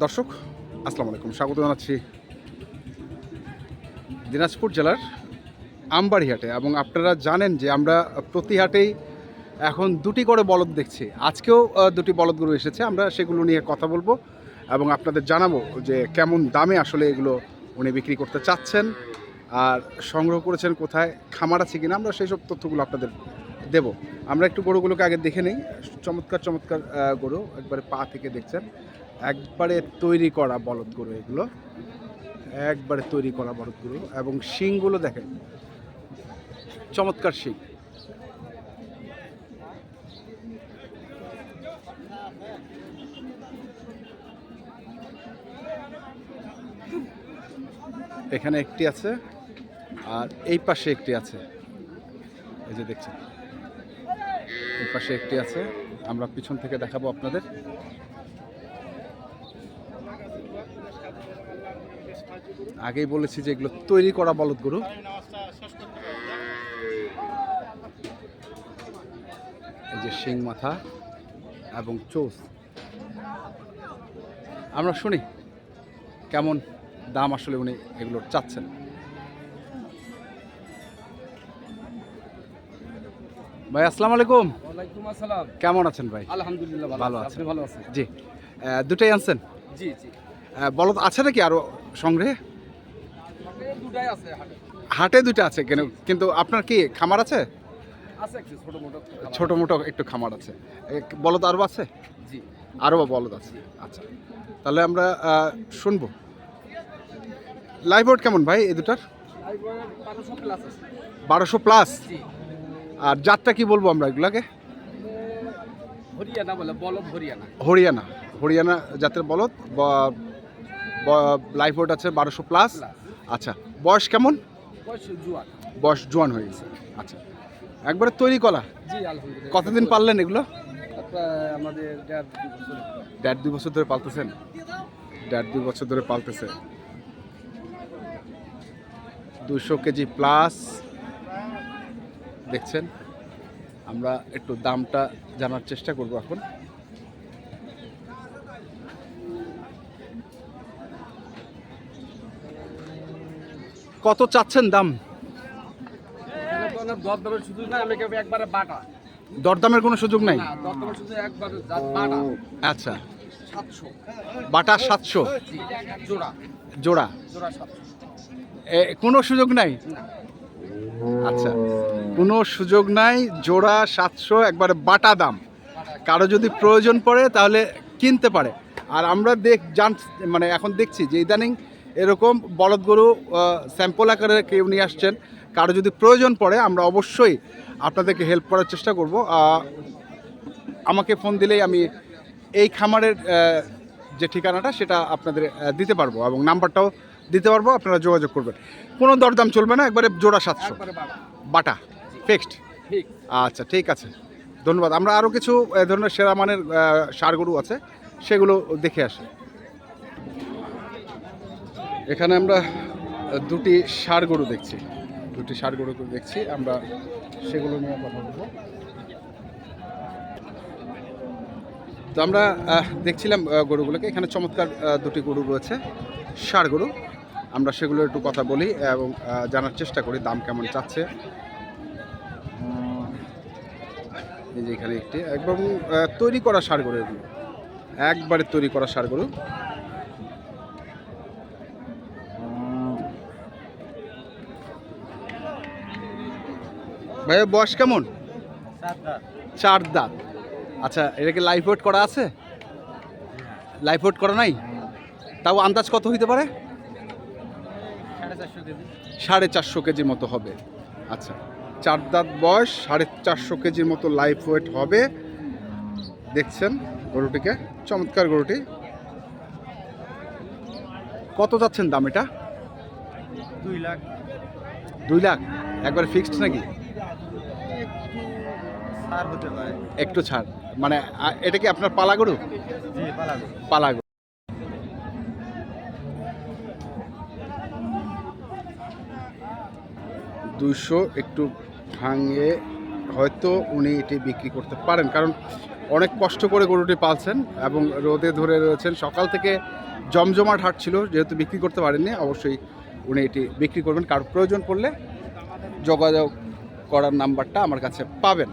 দর্শক, আসসালামু আলাইকুম। স্বাগত জানাচ্ছি দিনাজপুর জেলার আমবাড়ি হাটে এবং আপনারা জানেন যে আমরা প্রতি হাটেই এখন দুটি করে বলদ দেখছি। আজকেও দুটি বলদ গরু এসেছে। আমরা সেগুলো নিয়ে কথা বলব এবং আপনাদের জানাব যে কেমন দামে আসলে এগুলো উনি বিক্রি করতে চাচ্ছেন আর সংগ্রহ করেছেন কোথায়, খামার আছে কিনা, আমরা সেই সব তথ্যগুলো আপনাদের দেব। আমরা একটু গরুগুলোকে আগে দেখে নিই। চমৎকার চমৎকার গরু একবারে পা থেকে দেখছেন। একবারে তৈরি করা বলদ গরু এগুলো। একবারে তৈরি করা বলদ গরু এবং শিংগুলো দেখেন। চমৎকার শিং। এখানে একটি আছে আর এই পাশে একটি আছে। এই যে দেখছেন। এই পাশে একটি আছে। আমরা পিছন থেকে দেখাবো আপনাদের। আগেই বলেছি যে এগুলো তৈরি করা বলদ গরু। এই যে শিং মাথা এবং চোস। আমরা শুনি কেমন দাম আসলে উনি এগুলোর চাচ্ছেন। ভাই আসসালামু আলাইকুম। ওয়ালাইকুম আসসালাম। কেমন আছেন ভাই? আলহামদুলিল্লাহ ভালো ভালো আছি। আছি আপনি ভালো আছেন? জি। দুটাই আনছেন? জি জি। বলদ আছে নাকি আরও সংগ্রহে? হাটে দুটো আছে কেন কিন্তু আপনার কি খামার আছে? ছোট মোটো একটু খামার আছে। এ, বলদ আরও আছে? আরও বলদ আছে? আচ্ছা। তাহলে আমরা শুনব। লাইভ বোর্ড কেমন ভাই এই দুটার? বারোশো প্লাস আর জাতটা কি বলব আমরা এগুলাকে? হরিয়ানা বলে বলদ হরিয়ানা। হরিয়ানা। হরিয়ানা জাতের বলদ লাইভ বোর্ড আছে বারোশো প্লাস আচ্ছা বয়স কেমন? বয়স জোয়ান। হয়ে গেছে। আচ্ছা একবারে তৈরি কলা? কতদিন পারলেন এগুলো? আমাদের দেড় দুই বছর। দেড় দুই বছর ধরে পালতেছেন? দেড় দুই বছর ধরে পালতেছে। দুশো কেজি প্লাস দেখছেন আমরা একটু দামটা জানার চেষ্টা করব এখন। কত চাচ্ছেন দাম? দরদামের কোনো সুযোগ নাই? আচ্ছা। বাটা সাতশো? জোড়া। কোনো সুযোগ নাই? আচ্ছা। কোনো সুযোগ নাই জোড়া সাতশো একবারে বাটা দাম। কারও যদি প্রয়োজন পড়ে তাহলে কিনতে পারে। আর আমরা দেখ জান মানে এখন দেখছি যে ইদানিং এরকম বলদ গরু স্যাম্পল আকারে কেউ নিয়ে আসছেন কারও যদি প্রয়োজন পড়ে আমরা অবশ্যই আপনাদেরকে হেল্প করার চেষ্টা করব। আমাকে ফোন দিলেই আমি এই খামারের যে ঠিকানাটা সেটা আপনাদের দিতে পারব এবং নাম্বারটাও দিতে পারব আপনারা যোগাযোগ করবেন। কোনো দরদাম চলবে না একবারে জোড়া সাতশো। বাটা ফিক্সড আচ্ছা ঠিক আছে। ধন্যবাদ। আমরা আরও কিছু এ ধরনের সেরা মানের ষাঁড় গরু আছে সেগুলো দেখে আসি। এখানে আমরা দুটি ষাঁড় গরু দেখছি। দুটি ষাঁড় গরু দেখছি, আমরা সেগুলো নিয়ে কথা বলব। তো আমরা দেখছিলাম গরুগুলোকে। এখানে চমৎকার দুটি গরু রয়েছে, ষাঁড় গরু। আমরা সেগুলো একটু কথা বলি এবং জানার চেষ্টা করি দাম কেমন চাচ্ছে। এই যে এখানে একটি, একদম তৈরি করা সার গরু এগুলো। একবারে তৈরি করা সার গরু। ভাইয়া বয়স কেমন? চার দাঁত। আচ্ছা এটা কি লাইফ ওয়েট করা আছে? লাইফ ওয়েট করা নাই? তাও আন্দাজ কত হইতে পারে? সাড়ে চারশো কেজি। সাড়ে চারশো কেজির মতো হবে। আচ্ছা চার দাঁত বয়স সাড়ে চারশো কেজির মতো লাইফ ওয়েট হবে। দেখছেন গরুটিকে চমৎকার গরুটি। কত যাচ্ছেন দাম এটা? দুই লাখ। দুই লাখ? একবার ফিক্সড নাকি? সার হতে পারে। একটু ছাড়। মানে এটা কি আপনার পালা গরু জি পালাগো পালা গরু দুইশো একটু ভাঙে হয়তো উনি এটি বিক্রি করতে পারেন। কারণ অনেক কষ্ট করে গরুটি পালছেন এবং রোদে ধরে রয়েছেন। সকাল থেকে জমজমাট হাট ছিল যেহেতু বিক্রি করতে পারেননি অবশ্যই উনি এটি বিক্রি করবেন। কারও প্রয়োজন পড়লে যোগাযোগ করার নাম্বারটা আমার কাছে পাবেন।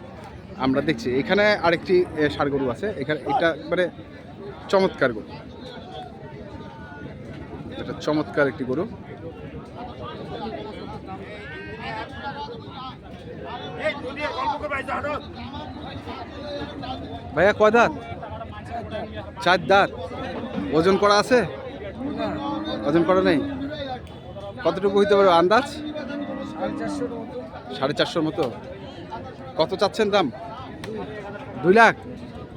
আমরা দেখছি। এখানে আরেকটি ষাঁড় গরু আছে। এখানে এটা মানে চমৎকার গরু। এটা চমৎকার একটি গরু। ভাইয়া, কয় দাঁত? চার দাঁত। ওজন করা আছে? ওজন করা নেই? কতটুকু হইতে পারে আন্দাজ? সাড়ে চারশোর মতো। কত চাচ্ছেন দাম? দুই লাখ?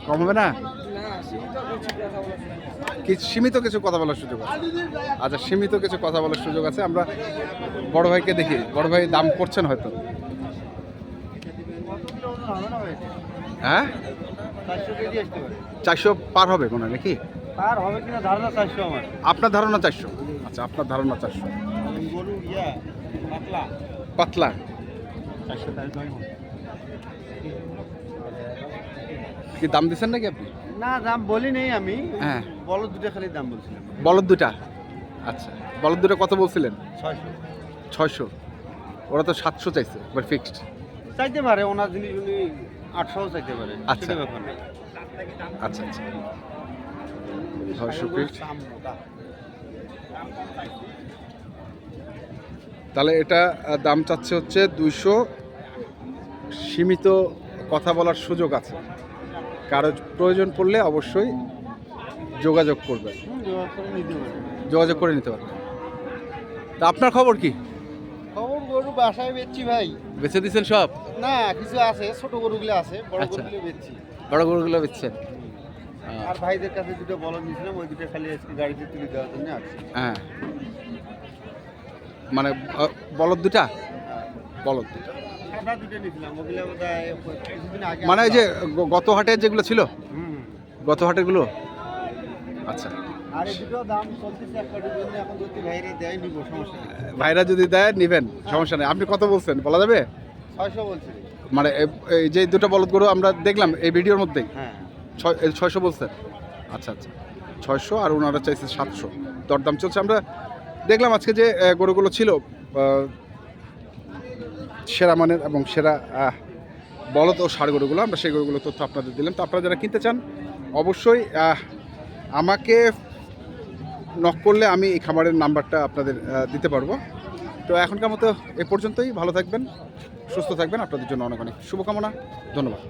কম হবে না? সীমিত কিছু কথা বলার সুযোগ আছে? আচ্ছা সীমিত কিছু কথা বলার সুযোগ আছে। আমরা বড় ভাইকে দেখি। বড় ভাই দাম করছেন হয়তো। হ্যাঁ? চারশো পার হবে মনে হয় নাকি? তার হবে কিনা ধারণা চারশো আমার। আপনার ধারণা চারশো। আচ্ছা আপনার ধারণা চারশো। পাতলা। পাতলা। কি দাম দিচ্ছেন নাকি আপনি? না দাম বলি নেই আমি। হ্যাঁ। বলো দুটো খালি দাম বলছিলাম। বলদ দুটা? আচ্ছা। বলদ দুটা কত বলছিলেন? ছয়শো। ছয়শো। ওরা তো সাতশো চাইছে বাট ফিক্সড চাইতে পারে ওনার জিনিস উনি আটশোও চাইতে পারে আচ্ছা। আচ্ছা আচ্ছা। ছয়শো ফিক্সড তাহলে এটা দাম চাচ্ছে হচ্ছে দুইশো। সীমিত কথা বলার সুযোগ আছে। কারও প্রয়োজন পড়লে অবশ্যই যোগাযোগ করবেন। যোগাযোগ করে নিতে পারবেন। তা আপনার খবর কি? খবর গরু বাসায় বেচছি ভাই। বেছে দিচ্ছেন সব? না কিছু আছে ছোট গরুগুলো আছে বড় আচ্ছা। গরুগুলো বেচছি। বড় গরুগুলো বেচছেন? আর ভাইদের কাছে দুটো বলদ নিয়েছিলাম ওই দুটো খালি আজকে গাড়িতে তুলে দেওয়ার জন্য আসছি হ্যাঁ। মানে বলদ দুটা? বলদ দুটা। মানে এই যে গত হাটের যেগুলো ছিল? গত আচ্ছা। জন্য এখন যদি ভাইরে যদি দেয় নিবেন সমস্যা নেই। আপনি কত বলছেন বলা যাবে? মানে এই যে দুটো বলদ গরু আমরা দেখলাম এই ভিডিওর মধ্যেই। হ্যাঁ। ছয়শো বলছেন। আচ্ছা আচ্ছা। ছয়শো আর ওনারা চাইছে সাতশো। দরদাম চলছে। আমরা দেখলাম আজকে যে গরুগুলো ছিল সেরা মানের এবং সেরা বলদ ও সার গরুগুলো, আমরা সেই গরুগুলো তথ্য আপনাদের দিলাম। তো আপনারা যারা কিনতে চান, অবশ্যই আমাকে নক করলে আমি এই খাবারের নাম্বারটা আপনাদের দিতে পারব। তো এখনকার মতো এ পর্যন্তই, ভালো থাকবেন, সুস্থ থাকবেন, আপনাদের জন্য অনেক অনেক শুভকামনা, ধন্যবাদ।